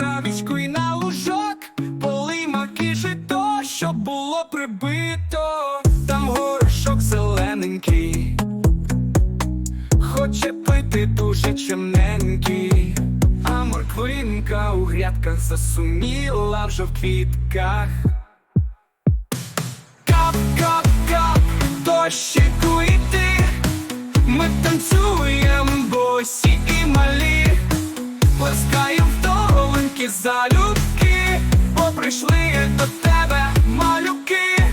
травічку і на лужок, поли макіши то, що було прибито, там горошок зелененький, хоче пити дуже чимненький, а морквинка у грядках засуміла вже в квітках. Кап, кап, кап, дощику йти, ми танцюємо босі і малі залюбки, бо прийшли до тебе малюки.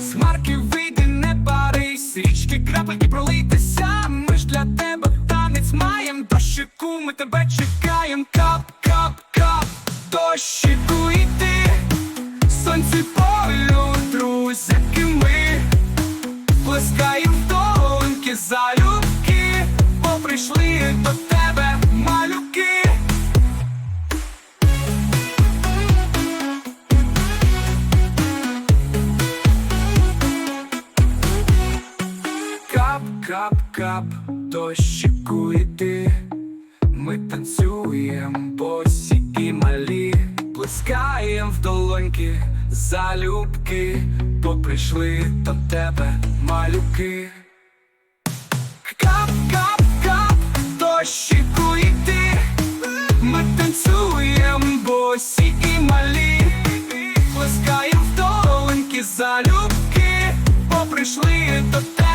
З марки вийди, не барись, річки крапельки пролитися. Ми ж для тебе танець маєм, дощику, ми тебе чекаєм. Кап, кап, кап, дощику йти, сонці полю, друзяки ми, плескаєм долоньки залюбки, бо прийшли до тебе Кап, кап, кап, дощику йди, ми танцюєм босі і малі, плескаєм в долоньки залюбки, бо прийшли до тебе малюки. Кап, кап, кап, дощику йди, ми танцюєм босі і малі, плескаєм в долоньки залюбки, бо прийшли до тебе.